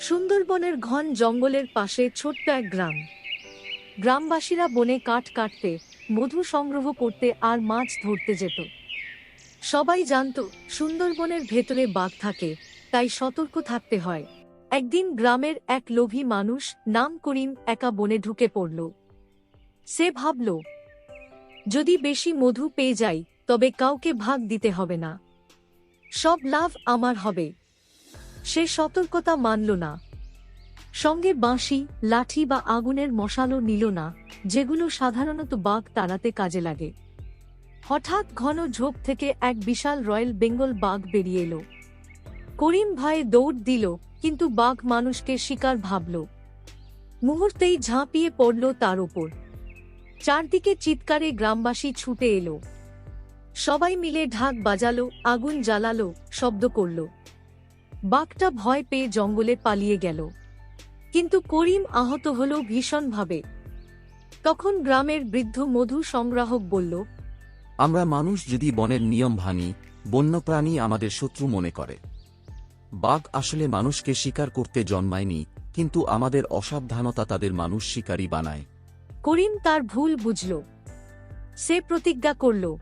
সুন্দরবনের ঘন জঙ্গলের পাশে ছোট্ট এক গ্রাম। গ্রামবাসীরা বনে কাঠ কাটতে, মধু সংগ্রহ করতে আর মাছ ধরতে যেত। সবাই জানত, সুন্দরবনের ভেতরে বাঘ থাকে, তাই সতর্ক থাকতে হয়। একদিন গ্রামের এক লোভী মানুষ নাম করিম একা বনে ঢুকে পড়ল। সে ভাবল, যদি বেশি মধু পেয়ে যাই, তবে কাউকে ভাগ দিতে হবে না। সব লাভ আমার হবে। সে সতর্কতা মানল না। সঙ্গে বাঁশি, লাঠি বা আগুনের মশালও নিল না, যেগুলো সাধারণত বাঘ তাড়াতে কাজে লাগে। হঠাৎ ঘন ঝোপ থেকে এক বিশাল রয়্যাল বেঙ্গল বাঘ বেরিয়ে এলো। করিম ভাই দৌড় দিল, কিন্তু বাঘ মানুষকে শিকার ভাবল। মুহূর্তেই ঝাঁপিয়ে পড়ল তার ওপর। চারদিকে চিৎকারে গ্রামবাসী ছুটে এলো। সবাই মিলে ঢাক বাজালো, আগুন জ্বালালো, শব্দ করল। বাঘটা ভয় পেয়ে জঙ্গলে পালিয়ে গেল। কিন্তু করিম আহত হল ভীষণভাবে। তখন গ্রামের বৃদ্ধ মধু সংগ্রাহক বলল আমরা মানুষ যদি বনের নিয়ম ভাঙি বন্যপ্রাণী আমাদের শত্রু মনে করে। বাঘ আসলে মানুষকে শিকার করতে জন্মায়নি কিন্তু আমাদের অসাবধানতা তাদের মানুষ শিকারী বানায়। করিম তার ভুল বুঝল। সে প্রতিজ্ঞা করল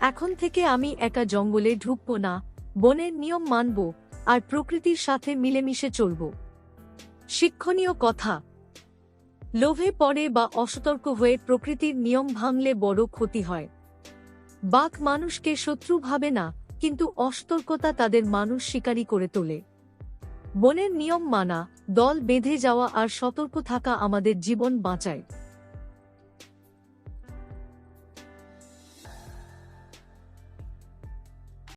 এখন থেকে আমি একা জঙ্গলে ঢুকব না বনের নিয়ম মানব আর প্রকৃতির সাথে মিলেমিশে চলব। শিক্ষণীয় কথা। লোভে পড়ে বা অসতর্ক হয়ে প্রকৃতির নিয়ম ভাঙলে বড় ক্ষতি হয়। বাঘ মানুষকে শত্রু ভাবে না, কিন্তু অসতর্কতা তাদের মানুষ শিকারী করে তোলে। বনের নিয়ম মানা, দল বেঁধে যাওয়া আর সতর্ক থাকা আমাদের জীবন বাঁচায়।